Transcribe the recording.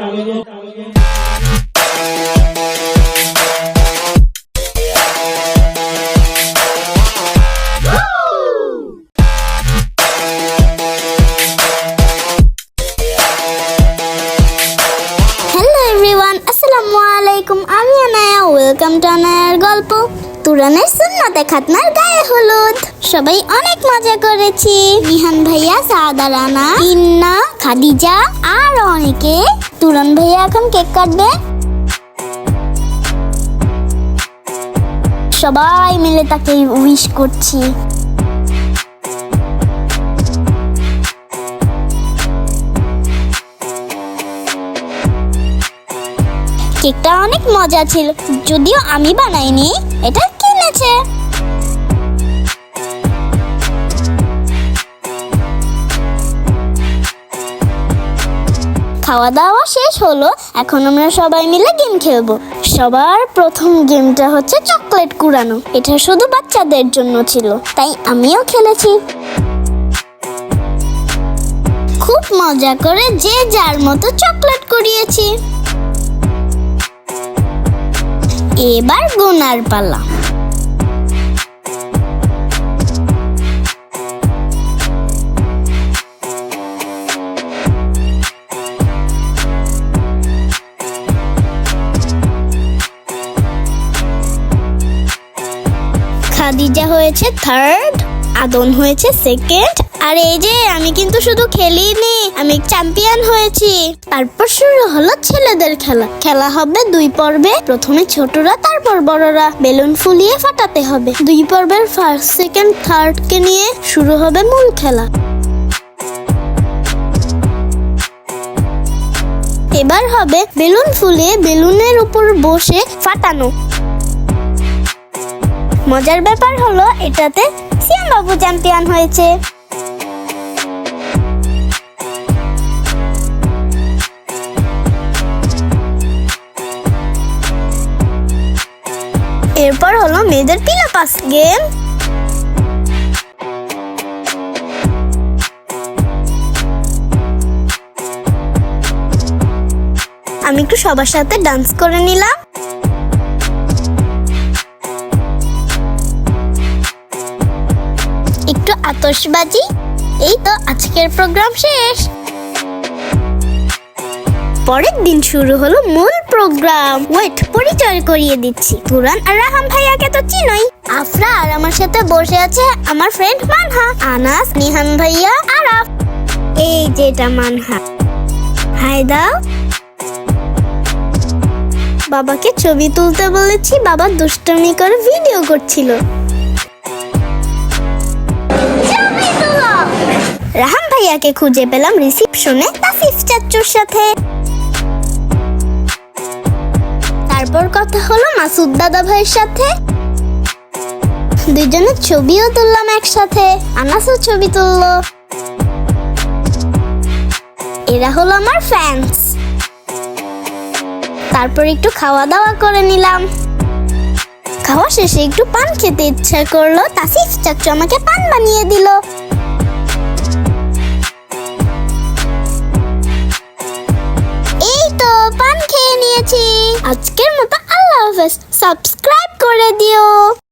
আমিন তুরানের সুন্নতে খাতনার গায়ে হলুদ। সবাই অনেক মজা করেছি। নিহান ভাইয়া, সাদা রানা, ইন্না, খাদিজা, আর অনেকে। তুরান ভাইয়া এখন কেক কাটবে। সবাই মিলে তাকে উইশ করছি। কেকটা অনেক মজা ছিল, যদিও আমি বানাইনি, এটা কিনেছে। খাওয়া দাওয়া শেষ হলো, এখন আমরা সবাই মিলে গেম খেলব। সবার প্রথম গেমটা হচ্ছে চকলেট কুড়ানো, এটা শুধু বাচ্চাদের জন্য ছিল, তাই আমিও খেলেছি। খুব মজা করে যে যার মতো চকলেট কুড়িয়েছি। এবার গোনার পালা। খাদিজা হয়েছে থার্ড আদন হয়েছে সেকেন্ড আর এই যে, আমি কিন্তু শুধু খেলিনি, আমি চ্যাম্পিয়ন হয়েছি। তারপর শুরু হলো ছেলেদের খেলা। খেলা হবে দুই পর্বে, প্রথমে ছোটরা, তারপর বড়রা। বেলুন ফুলিয়ে ফাটাতে হবে। দুই পর্বের ফার্স্ট সেকেন্ড থার্ড কে নিয়ে শুরু হবে মূল খেলা। এবার হবে বেলুন ফুলিয়ে বেলুনের উপর বসে ফাটানো। মজার ব্যাপার হলো, এটাতে সিয়াম বাবু চ্যাম্পিয়ন হয়েছে। মেয়েদের পিলা পাস গেম। আমি একটু সবার সাথে ডান্স করে নিলাম। একটু আতশবাজি, এই তো আজকের প্রোগ্রাম শেষ। পরের দিন শুরু হলো মূল প্রোগ্রাম ওয়েট পরিচয় করিয়ে দিচ্ছি। পুরান আর রাহাম ভাইয়াকে তো চিনই। আফরা আর আমার সাথে বসে আছে আমার ফ্রেন্ড মানহা, আনাস, নিহান ভাইয়া, আরাফ। এই যেটা মানহা। হাই দাও। বাবাকে ছবি তুলতে বলেছি, বাবা দুষ্টমি করে ভিডিও করছিল। রাহাম ভাইয়াকে খুঁজে পেলাম রিসিপশনে তাসিফ চাচ্চুর সাথে। তারপর কথা হলো মাসুদ দাদা ভাইয়ের সাথে। দুজনের ছবিও তুললাম একসাথে, আনাসও ছবি তুললো। এরা হলো আমার ফ্যান্স তারপর একটু খাওয়া দাওয়া করে নিলাম। খাওয়া শেষে একটু পান খেতে ইচ্ছা করল, তাসিফ চাচ্চু আমাকে পান বানিয়ে দিল। সাবস্ক্রাইব করে দিও।